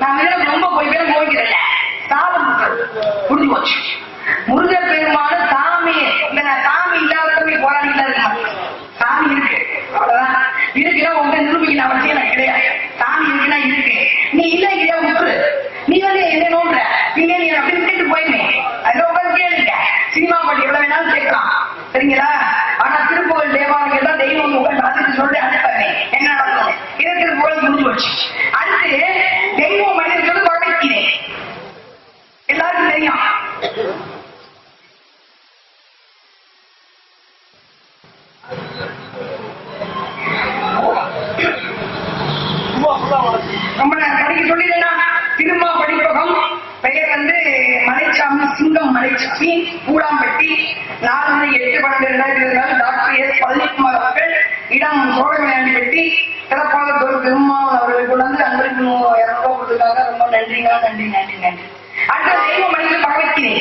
நான் ரொம்ப போய் பேர் நோய்க்கிறேன் சாப்பிட்டு புரிஞ்சு போச்சு முருகர் பெருமான சாமி இல்ல நான் சாமி இல்லாதவங்க போராடிட்டு இருக்கேன் சாமி இருக்கு அவ்வளவுதான் இருக்குன்னா உங்க நிரூபிக்கல அவசியம் எனக்கு கிடையாது சாமி இருக்குன்னா இருக்கு நீ இல்ல இத விட்டுரு நீ வந்து என்ன நோன்ற நீங்க நீ அப்படி விட்டுட்டு போயிருமே அதுல உட்காந்து கேளுங்க சினிமா பாட்டு எவ்வளவு வேணாலும் கேட்கலாம் சரிங்களா ஆனா திருப்புகழ் தேவாலயம் எல்லாம் தெய்வம் உட்காந்து அதுக்கு சொல்லி அனுப்பாரு என்ன நடக்கும் இருக்கிற புகழ் முடிஞ்சு வச்சு அடுத்து தெய்வம் மனிதர்கள் படைக்கிறேன் எல்லாருக்கும் தெரியும் ரொம்ப நான் படிக்க சொல்லிடுறேனா திருமா படிப்பகம் பெயர் வந்து மலைச்சாமி லட்சுமி கூடாம்பட்டி நாலு எட்டு பன்னெண்டு ரெண்டாயிரத்தி டாக்டர் எஸ் பழனிக்குமார் அவர்கள் இடம் சோழமலையாண்டிப்பட்டி சிறப்பாக ஒரு திருமாவன் அவர்கள் கொண்டாந்து அன்பருக்கு இரநூறுவா கொடுத்துருக்காங்க ரொம்ப நன்றிங்க நன்றி நன்றி நன்றி. அடுத்த தெய்வ மனித பகவத்தினே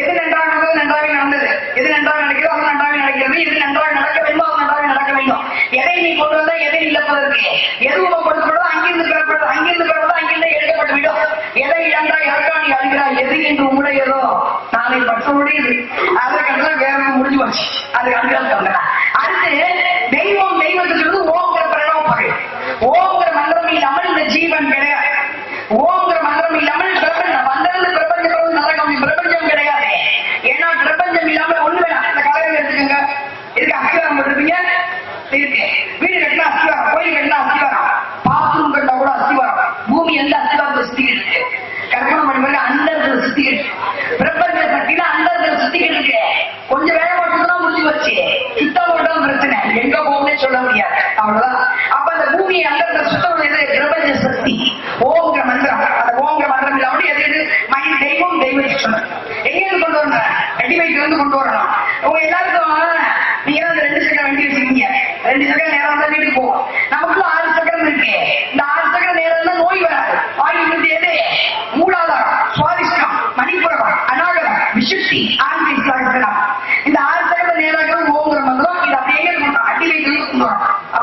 எது நன்றாக நடந்தது நன்றாக நடந்தது? எது நன்றாக நடக்கிறதோ அது நன்றாக நடக்கிறது. எது நன்றாக நடக்க வேண்டும் அது நன்றாக நடக்க வேண்டும். எதை நீ கொண்டு வந்தா எதை இழப்பதற்கு? எது உபப்படுத்தப்படுதோ அங்கிருந்து பெறப்பட்டது அங்கிருந்து பெறப்பட்டது அங்கிருந்து எதை இழந்தா யாருக்கா நீ அழுகிறாய் எது என்று உடையதோ நாளை மற்றபடி அதற்கெல்லாம் வேற முடிஞ்சு போச்சு. அது அழுகால் தந்தனா அடுத்து தெய்வம் தெய்வத்துக்கு சொல்றது ஓங்கிற பிரணவ பகை ஓங்கிற மந்திரம் இல்லாமல் இந்த ஜீவன் அவ்வளவுதான். அப்ப அந்த பூமியை அண்டர்கள் சுத்தம் எது சக்தி. ஓங்கிற மந்திரம். அந்த ஓங்கிற மந்திரம் இல்லாமல் எது எது தெய்வம் தெய்வ கொண்டு வரணும் ரெடிமேட்ல இருந்து கொண்டு வரணும். உங்க எல்லாருக்கும் நீங்க தான் ரெண்டு சக்கரம் வண்டி வச்சிருக்கீங்க. ரெண்டு சக்கரம் நேரம் தான் வீட்டுக்கு போகும் நமக்குள்ள ஆறு சக்கரம் இருக்கு. இந்த ஆறு சக்கரம் நேரம் தான் நோய் வராது. ஆயுள் எது மூலாதாரம் சுவாதிஷ்டம் மணிப்புறம் அநாகரம் விசுத்தி ஆண்மை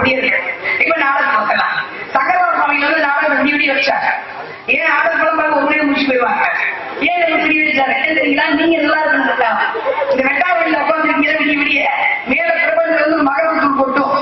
அப்படியே இருக்கு. இப்ப நாடகம் பார்க்கலாம். சக்கரவர சுவாமிகள் வந்து நாடகம் விடி விடி வச்சாங்க. ஏன் நாடகம் குழம்பாக ஒரு மணி முடிச்சு போயிடுவாங்க? ஏன் இதை விடி வச்சாரு என்ன தெரியுங்களா நீங்க நல்லா இருக்கணும் இந்த வெட்டாவளியில உட்காந்துருக்கீங்க விடிய விடிய மேல பிரபஞ்சம் வந்து மகரத்தூள் போட்டும்.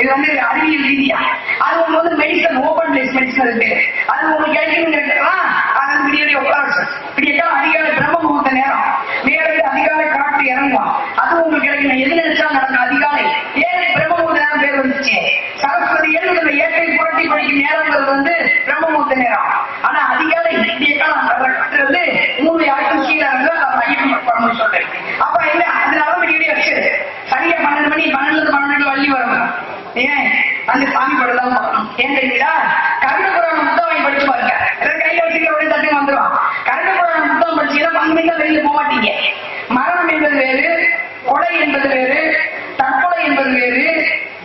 இது வந்து அறிவியல் ரீதியா. அது வந்து மெடிசன் ஓபன் பிளேஸ் மெடிசன் இருக்கு அது உங்களுக்கு கிடைக்கணும்னு கேட்கலாம் அது வந்து விடிய விடிய உட்கார வச்சு விடியட்டா அதிகாலை பிரம்ம முகூர்த்த நேரம் மேல இருந்து அதிகாலை காற்று இறங்கும் அது உங்களுக்கு கிடைக்கணும் எது நினைச்சா நடக்கும் அதிகாலை ஏழை பிரம்ம முகூர்த்த நேரம் பேர் வந்துச்சு சரஸ்வதி எழுதுல ஏற்றை புரட்டி படிக்கும் நேரங்கிறது வந்து பிரம்ம முகூர்த்த நேரம் ஆனா அதிகாலை விடிய காலம் கட்டுறது மூணு யாருக்கும் கீழே இருந்து அது ஐயப்பன் பழமொழி சொல்றேன் அப்ப இல்ல அதனால விடிய விடிய வச்சு சரியா பன்னெண்டு மணி பன்னெண்டு இருந்து பன்னெண்டு வள்ளி வரணும் ஏன் அந்த சாமி படம் தான் பார்க்கணும் ஏன் தெரியுங்களா கருண புராணம் புத்தகம் படிச்சு பாருங்க எல்லாம் கையில வச்சுக்கிற உடனே தட்டி வந்துடும் கருண புராணம் புத்தகம் படிச்சீங்கன்னா பங்கு மணி வெளியில போக மாட்டீங்க மரணம் என்பது வேறு கொலை என்பது வேறு தற்கொலை என்பது வேறு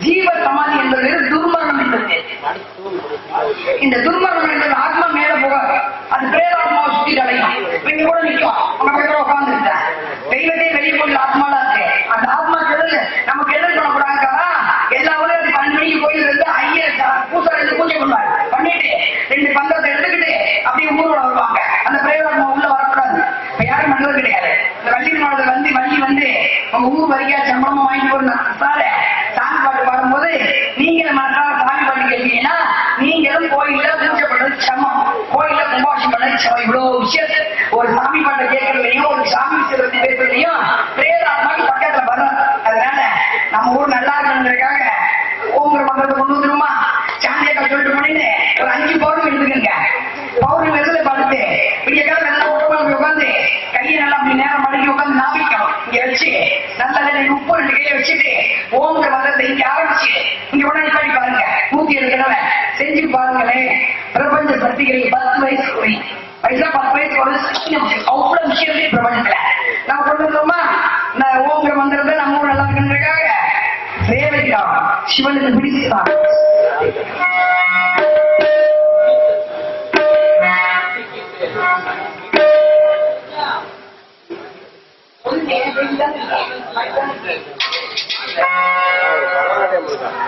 ஜீவ சமாதி என்பது வேறு துர்மரணம் என்பது வேறு இந்த துர்மரணம் என்பது ஆத்மா மேல போகாது அது பிரேதாத்மாவை சுத்தி அடையும் இங்க கூட நிக்கும் உங்க பக்கத்துல உட்கார்ந்து தெய்வத்தை வெளியே போய் ஆத்மால இருக்கு அந்த ஆத்மா கெடுது நம்ம கெடுதல் பண்ணக்கூடாதுக்கா எல்லா ஊரும் பன்னெண்டு மணிக்கு கோயில் இருந்து ஐயர் பூசாரி இருந்து பூஜை பண்ணுவார் பண்ணிட்டு ரெண்டு பந்தத்தை எடுத்துக்கிட்டு அப்படியே ஊரோட வருவாங்க அந்த பிரேதாத்மா உள்ள வரக்கூடாது இப்ப யாரும் பண்றது கிடையாது இந்த வள்ளி மாடல வந்து வள்ளி வந்து உங்க ஊர் வரைக்கா சம்பளமா வாங்கிட்டு போறோம் சாரு சாமி பாட்டு பாடும்போது நீங்க மறக்காம சாமி பாட்டு கேட்டீங்கன்னா நீங்களும் கோயில்ல பூஜை பண்றது சமம் கோயில்ல கும்பாபிஷேகம் பண்ணது சமம் இவ்வளவு விஷயம் ஒரு சாமி பாட்டை கேட்கறதுலையும் ஒரு சாமி விஷயத்தை பத்தி பேசுறதுலையும் பிரேதாத்மாக்கு பக்கத்துல வரும் அதனால நம்ம ஊர் நல்லா இருக்கணுங்கிறதுக்காக ஊங்குற மந்திரத்தை கொண்டு வந்துருமா சாந்தியக்கா சொல்லிட்டு போனீங்க ஒரு அஞ்சு பௌர்ணமி எடுத்துக்கங்க. பௌர்ணமி வெள்ளை பார்த்து விடிய காலம் நல்லா உட்காந்து உட்காந்து கையை நல்லா அப்படி நேரம் மடங்கி உட்காந்து நாமிக்கும் இங்க வச்சு நல்லா ரெண்டு உப்பு ரெண்டு கையை வச்சுட்டு ஓங்கிற பக்கத்தை இங்க ஆரம்பிச்சு இங்க உடனே பாடி பாருங்க. நூத்தி ஏழு தடவை. செஞ்சு பாருங்களேன். பிரபஞ்ச சக்திகளுக்கு பத்து வயசு குறையும் வயசுல பத்து வயசு குறைஞ்சு அவ்வளவு விஷயத்தையும் विविधता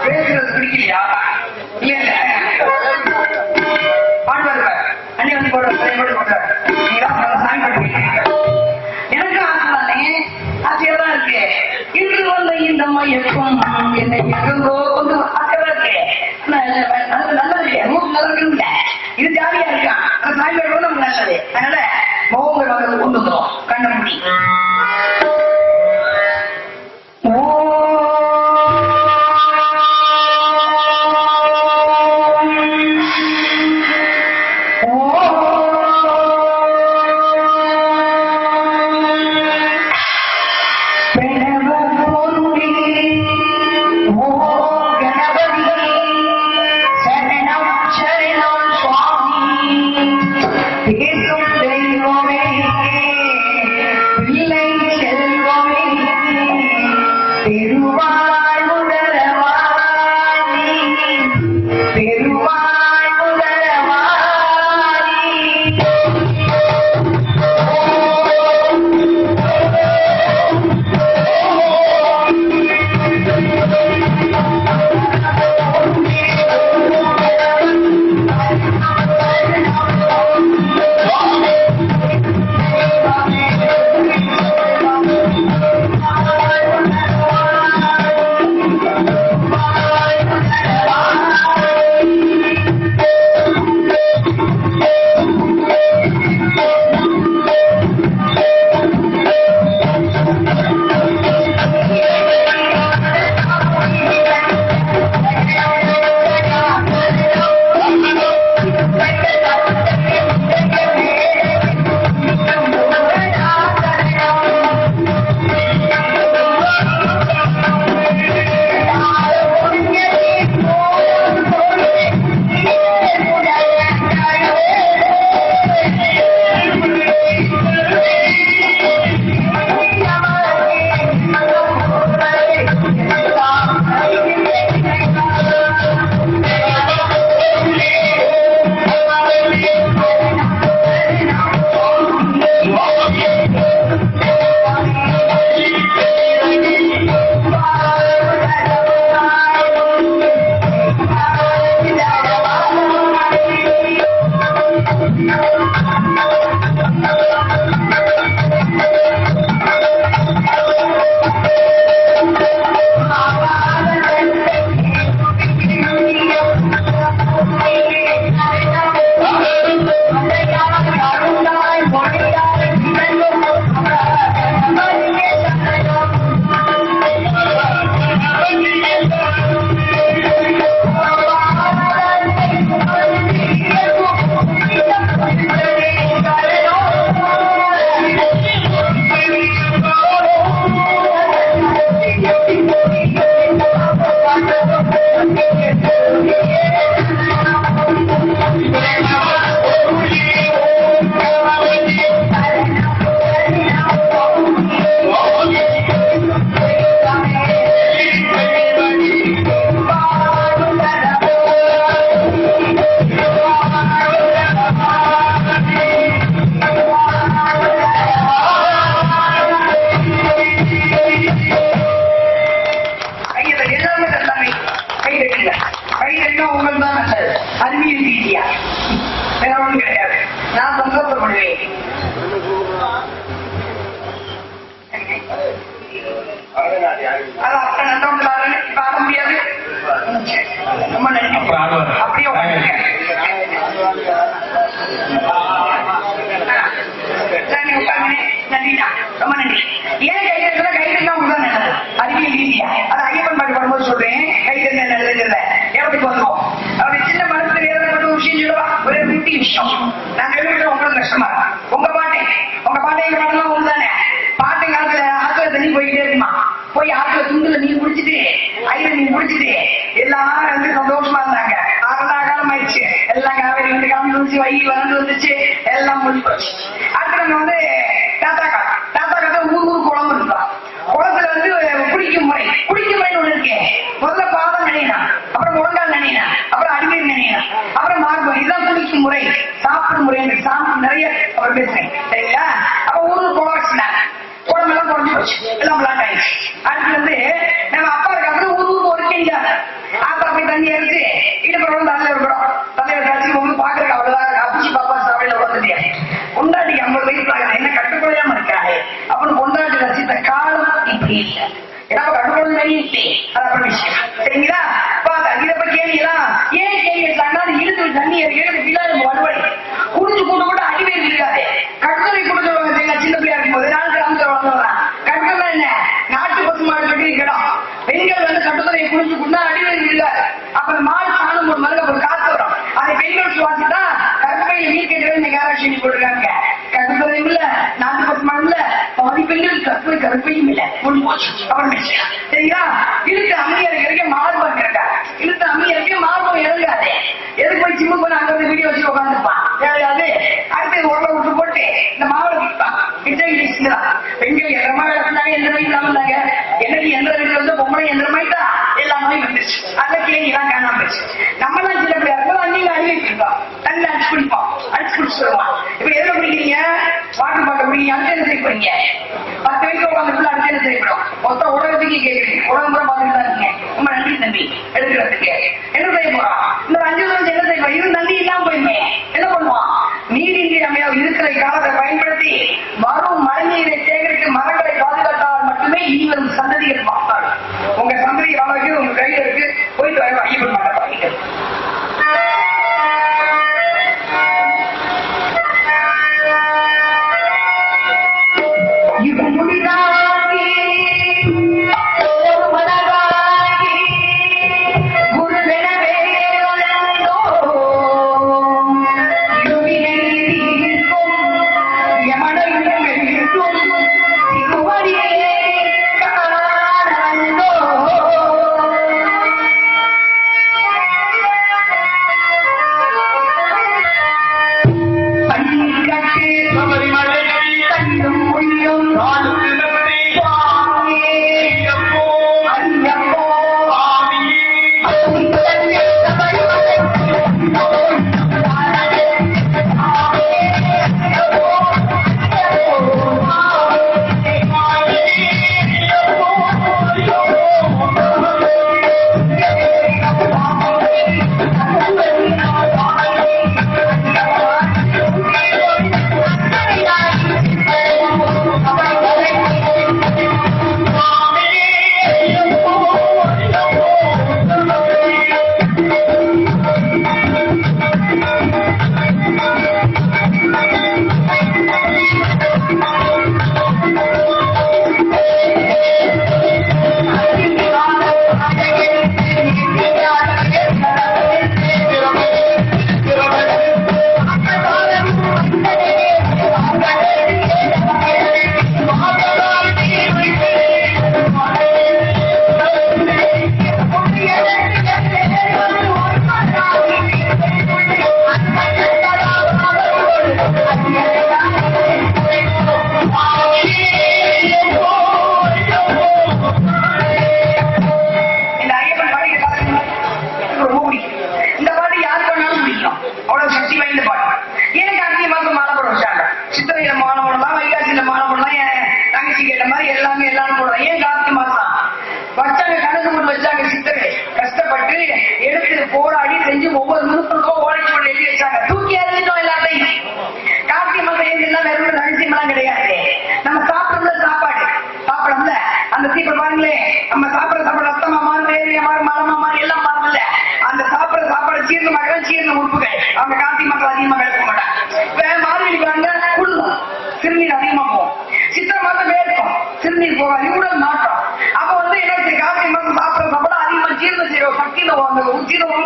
பேசுறது பிடிக்கலையா இல்ல இல்ல பாட்டு பாருங்க அண்ணன் வந்து போடுற போடுற நீங்க சாமி எப்பம் என்னை எங்கோ கொண்டு பார்க்கறதுக்கு நல்ல நல்லது மூணு நல்லா இருக்குல்ல இது ஜாலியா இருக்கான். அந்த சாமி வரும்போது நல்லது. அதனால மோகங்கள் வந்து கொண்டு வந்துடும் கண்ண முடி. அப்படியே. ரொம்ப நன்றி. ஏன் கை தட்டுனா, கை உங்களுக்கு தான் நல்லது. அறிவியல் ரீதியா. அது ஐயப்பன் பாட்டு பாடும்போது சொல்றேன். கை தட்டினா நல்லதுங்கிறத. எப்படி வந்தோம்? அப்படி சின்ன மனசுல ஏற்பட்ட ஒரு விஷயம் சொல்லவா? ஒரே குட்டி விஷயம். நான் கேள்விப்பட்ட உங்களுக்கு கஷ்டமா. உங்க பாட்டு உங்க பாட்டு எங்க ஒண்ணுதானே பாட்டு காலத்துல ஆத்துல தண்ணி போய்கிட்டே இருக்குமா போய் ஆற்றுல துண்டுல நீ முடிச்சுட்டு ஐல நீ முடிச்சுட்டு எல்லாரும் வந்து சந்தோஷமா இருந்தாங்க. ஆறா காலம் ஆயிடுச்சு எல்லாம் காவேரி வந்து காமிச்சு வந்துச்சு வை வளர்ந்து வந்துச்சு எல்லாம் முடிஞ்சு போச்சு. அடுத்து நம்ம வந்து தாத்தா காலம் தாத்தா காலத்துல ஊர் ஊர் குளம் இருந்தோம் குளத்துல வந்து குடிக்கும் முறை. குடிக்கும் முறைன்னு ஒண்ணு இருக்கு. முதல்ல பாதம் நினைனா அப்புறம் முழங்கால் நினைனா அப்புறம் அடிமை நினைனா அப்புறம் மார்பு. இதுதான் குடிக்கும் முறை. சாப்பிடும் முறை சாப்பிட்டு நிறைய அவர் பேசுறேன். சரிங்களா? அப்ப ஊர் குளம் எல்லாம் குறைஞ்சி போச்சு எல்லாம் பிளாக் ஆயிடுச்சு. அடுத்து வந்து நம்ம அப்பா இருக்காங்க ஊர் ஊர் ஒரு கேங்க ஆத்தா போய் தண்ணி எடுத்து இடுப்புறம் தலையில இருக்கிறோம் தலையில கழிச்சு ஒண்ணு பாக்குறக்கு அவ்வளவுதான் அப்பிச்சு பாப்பா சபையில உட்காந்துட்டியா கொண்டாடி ஐம்பது வயசு ஆகல என்ன கட்டுக்குறையாம இருக்காரு அப்புறம் கொண்டாடி ரசித்த காலம் இப்படி இல்லை. ஏன்னா விஷயம். சரிங்களா? இதை பத்தி ஏன் கேள்வி தன்னாடி இழுத்து தண்ணி ஏறிக்கிறது விழா நம்ம வலுவலை கூட அடிவே இருக்காது கட்டுரை கொடுத்து சின்ன பிள்ளையா இருக்கும் போது நான் என்ன? நாட்டு பசு மாடு கட்டிருக்கடா பெண்கள் வந்து சட்டத்துறை குளிச்சு கொண்டா அடிவெளி இல்ல அப்புறம் மாடு சாணம் ஒரு மருங்க ஒரு காசு வரும். அதை பெண்கள் சுவாசிதான் கருப்பையில் நீக்கிட்டு கேட்டு கேரக்ஷன் போட்டுருக்காங்க. சம்பிரதாயம் இல்ல நாட்டுப்பட்டணம் இல்ல பாதி பெண்கள் கருப்பையும் இல்ல ஒன்று போச்சு. அவர்கள் சரியா? இழுத்து அம்மியார் இருக்க மாறுபாடு இருக்கா இழுத்து அம்மியார் இருக்க மாறுபாடு எழுதாது எதுக்கு போய் ஜிம்மு போன அங்க வந்து வீடியோ வச்சு உட்காந்துருப்பான் தேவையாது அடுத்து உடலை விட்டு போட்டு இந்த மாவுளை விற்பான் இன்டெலிஜென்ஸ் தான் பெண்கள் எந்திரமா இருந்தாங்க எந்திரமா இல்லாம இருந்தாங்க. எனக்கு எந்திரம் வீட்டுல வந்து பொம்பளை எந்திரமாயிட்டா எல்லாமே வந்துருச்சு. அதுல கிளீன் தான் காணாம போச்சு நம்மளாம் சில பேர் அன்னைக்கு அறிவிச்சிருக்கோம் நல்ல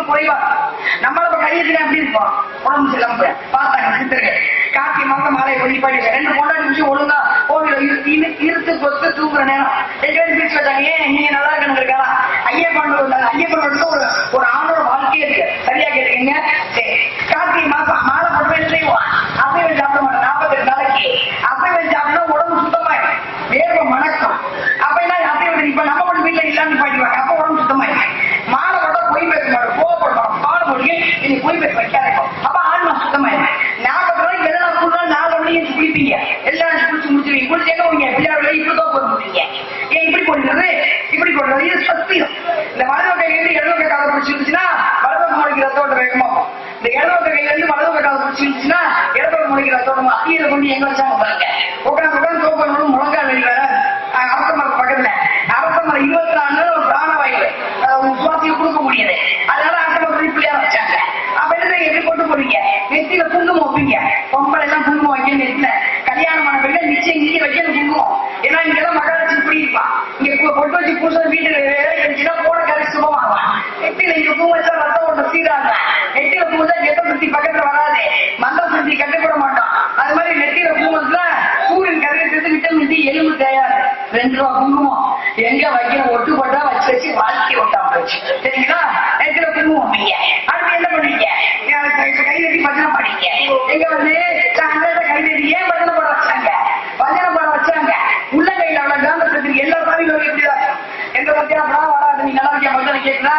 குறைவா நம்மள கையத்துல எப்படி இருப்போம் உடம்பு சிலம்பு கார்த்திகை மாசம் மாலை வழிபாடு ரெண்டு மூணு ஒழுங்கா கோவில இருத்து கொத்து தூங்குற நேரம். ஏன் நீங்க நல்லா இருக்கணும் இருக்காரா ஐயப்பன் ஐயப்பன் எல்லா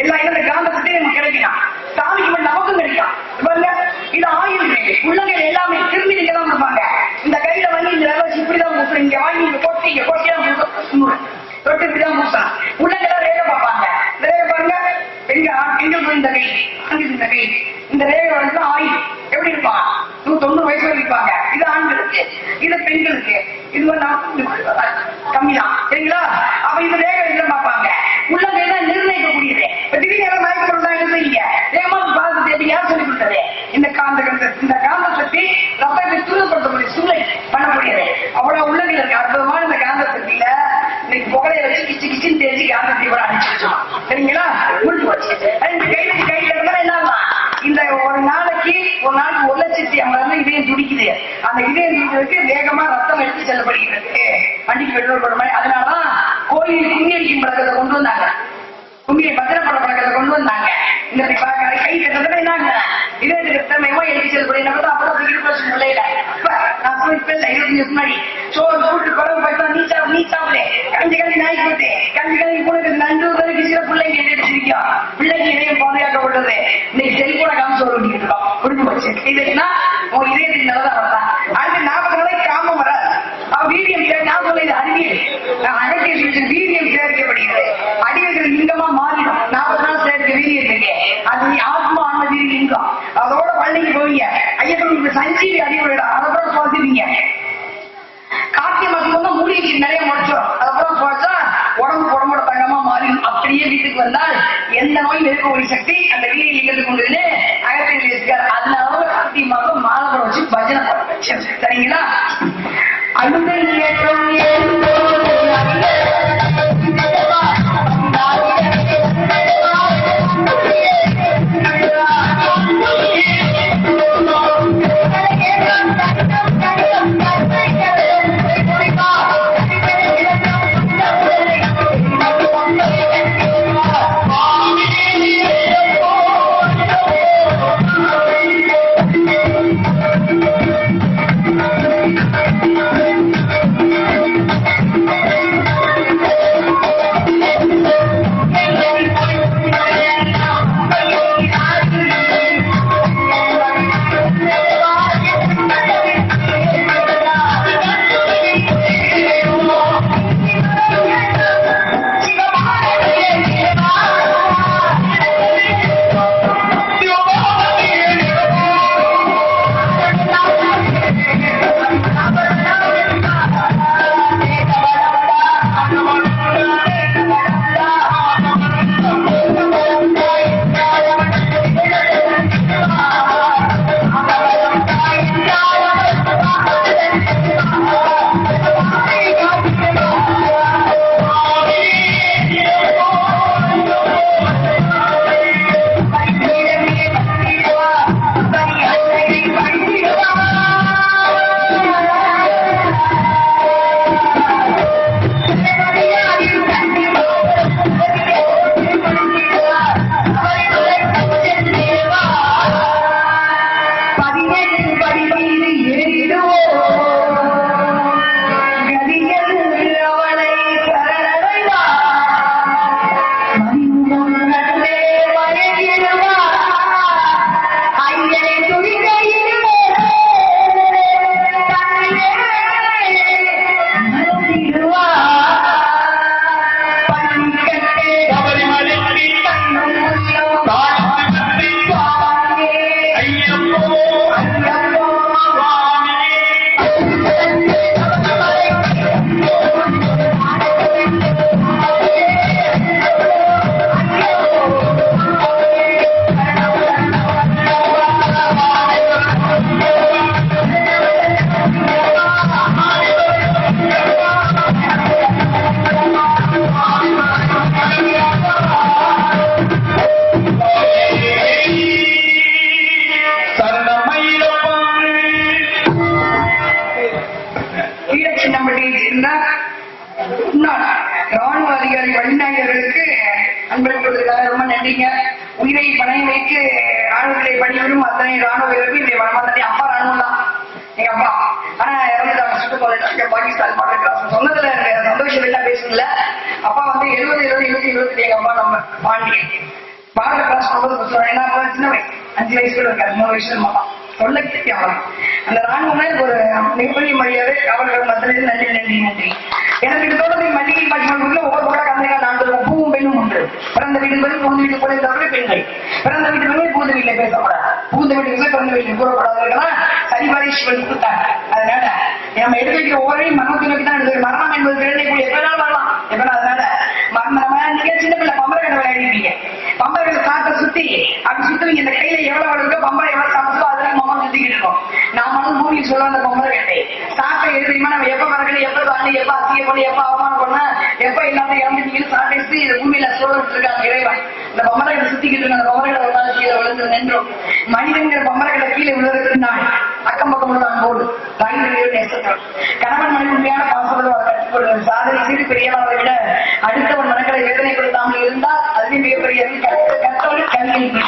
இந்த காந்தத்துக்கு நமக்கு கிடைக்கலாம் சாமிக்கு நமக்கும் கிடைக்கும். இது ஆயுள் உள்ளங்கையில எல்லாமே திரும்பி நீங்க தான் கொடுப்பாங்க. இந்த கையில வந்து இந்த இப்படிதான் இங்க வாங்கி இங்க போட்டு இங்க போட்டு இருக்கிறது யார் சொல்லி இந்த காந்த கந்த இந்த காந்த சக்தி ரத்தத்தை தூரப்படுத்தக்கூடிய சூளை பண்ணக்கூடியது. அவ்வளவு உள்ளங்கள் இருக்கு. அற்புதமான இந்த காந்த சக்தியில இன்னைக்கு புகழைய வச்சு கிச்சு கிச்சின்னு தேடி காந்த கூட அடிச்சு வச்சோம் சரிங்களா? முடிஞ்சு வச்சு ரெண்டு கை கை இருந்தா என்ன இந்த ஒரு நாளைக்கு ஒரு நாளைக்கு ஒரு லட்சத்தி ஐம்பதாயிரம் இதயம் துடிக்குது. அந்த இதயம் துடிக்கிறதுக்கு வேகமா ரத்தம் எடுத்து செல்லப்படுகிறது. வண்டிக்கு வெளியூர் போற மாதிரி. அதனாலதான் கோயில் கும்மியடிக்கும் பழக்கத்தை கொண்டு வந்தாங்க. கும்மியை பத்திரப்பட பழக்கத்தை கொண்டு வந்தாங்க. இந்த இப்படி கை கட்டத்துல என்னங்க? இதயத்துக்கு திறமையமா எடுத்து செல்லக்கூடிய நம்ம அப்பதான் இருபது வருஷம் பிள்ளையில. நான் சொல்லி இப்ப இல்ல இருபத்தஞ்சு முன்னாடி. சோறு கூட்டு குழம்பு பார்த்தா நீ சாப்பிடு நீ சாப்பிடு. கஞ்சி கஞ்சி நாய் போட்டு கஞ்சி கஞ்சி கூட நண்டு உதவிக்கு சில பிள்ளைங்க எடுத்துருக்கோம் பிள்ளைக்கு இதயம் பாதுகாக்கப்பட்டது இன்னைக்கு செல்போனை காமிச்சு ஒரு ஓட்டிக்கிட்டு இருக்கோம் புரிஞ்சு போச்சு உன் இதயத்துக்கு நல்லதா வரதா அடுத்து நாற்பது நாளைக்கு காமம் வராது. அவ வீரியம் நான் சொல்ல இது அறிவியல். நான் சஞ்சீவி அறிவுடா அதப்புறம் சுவாசிப்பீங்க. கார்த்திகை மாசம் வந்து மூலிகை நிறைய முடிச்சோம் அதுக்கப்புறம் சுவாசா உடம்பு உடம்போட தங்கமா மாறிடும். அப்படியே வீட்டுக்கு வந்தால் எந்த நோயும் இருக்கக்கூடிய சக்தி அந்த வீரிய லிங்கத்துக்கு உண்டு அகத்தியில் இருக்கார். அதனால கார்த்திகை மாதம் மாலை போட வச்சு பஜனை சரிங்களா? அழுந்த ஏற்றம் பதினெட்டு அடிக்க உயிரை பணி வைத்து ராணுவங்களை பணிவரும் அத்தனை ராணுவ வீரர்கள் இதை வனமாத்தி அப்பா ராணுவம் தான். எங்க அப்பா. ஆனா இறந்துட்டாங்க சுட்டுக்கொலை பாகிஸ்தான் பாட்டு சொன்னதுல சந்தோஷம் எல்லாம் பேசுனதுல. அப்பா வந்து எழுபது இருபது இருபத்தி எழுபத்தி எங்க அப்பா நம்ம பாண்டி. பாரத கிளாஸ் ஒன்பது என்ன சின்ன வயசு. அஞ்சு வயசுல இருக்காரு. மூணு வயசுல மாமா சொல்ல அவன் அந்த ராணுவமே ஒரு மிகப்பெரிய மொழியாவே அவர்கள் மத்தியிலிருந்து நன்றி நன்றி நன்றி. எனக்கு இது தோணுது மல்லிகை பாட்டி ஒவ்வொரு கூட கலந்து நான் சொல்லுவோம் பெண்ணும் உண்டு. பிறந்த வீடு போய் புகுந்த வீட்டு போல தவிர பெண்கள். பிறந்த வீட்டு போய் புகுந்த வீட்டில் பேசப்படாது புகுந்த வீட்டுக்கு பிறந்த வீட்டில் கூறப்படாதவர்களா சரிபாரி சிவன் கொடுத்தாங்க. அதனால நம்ம எடுத்து வைக்கிற ஒவ்வொரு மரணத்தை நோக்கி தான் எடுத்து மரணம் என்பது பிறனை கூட எப்ப நாள் வரலாம் எப்ப அதனால மரணம் நீங்க சின்ன பிள்ளை பம்பரை கடை விளையாடிப்பீங்க பம்பரை சாட்டை சுத்தி அப்படி சுத்துவீங்க இந்த கையில எவ்வளவு இருக்கோ பம்பரை எவ்வளவு சாப்பிட்டோ அதெல்லாம் மாமா சுத்திக்கிட்டு இருக்கோம். நாம வந்து மூவியில் சொல்ல அந்த பொம்பளை கட்டை. சாட்டை எழுதியுமா நம்ம எப்ப மறக்கணும் எப்ப தாண்டி எப்ப அசிங்க பண்ணி எப்ப அவமானம் பண்ண எப்ப எல்லாத்தையும் இறந்துட்டீங்கன்னு சாட்டை எடுத்து இந்த பூமியில சோழ இருக்காங்க இறைவன் இந்த பொம்பளை கடை சுத்திக்கிட்டு இருக்க அந்த பொம்பளை கடை ஒரு நாள் கீழே விழுந்து நின்றோம். மனிதங்கிற பொம்பளை கடை கீழே விழுறதுக்கு நாள். அக்கம் பக்கம் தான் போடு தாய்மொழியோடு நேசத்தோம் கணவன் மனைவி உண்மையான பாசத்தோடு அவர் கற்றுக் கொடுங்கள் சாதனை செய்து பெரியவர்களை விட அடுத்தவன் மனங்களை வேதனை கொடுத்தாமல் இருந்தால் அதுவே மிகப்பெரிய கற்றவர்கள் கல்வியில்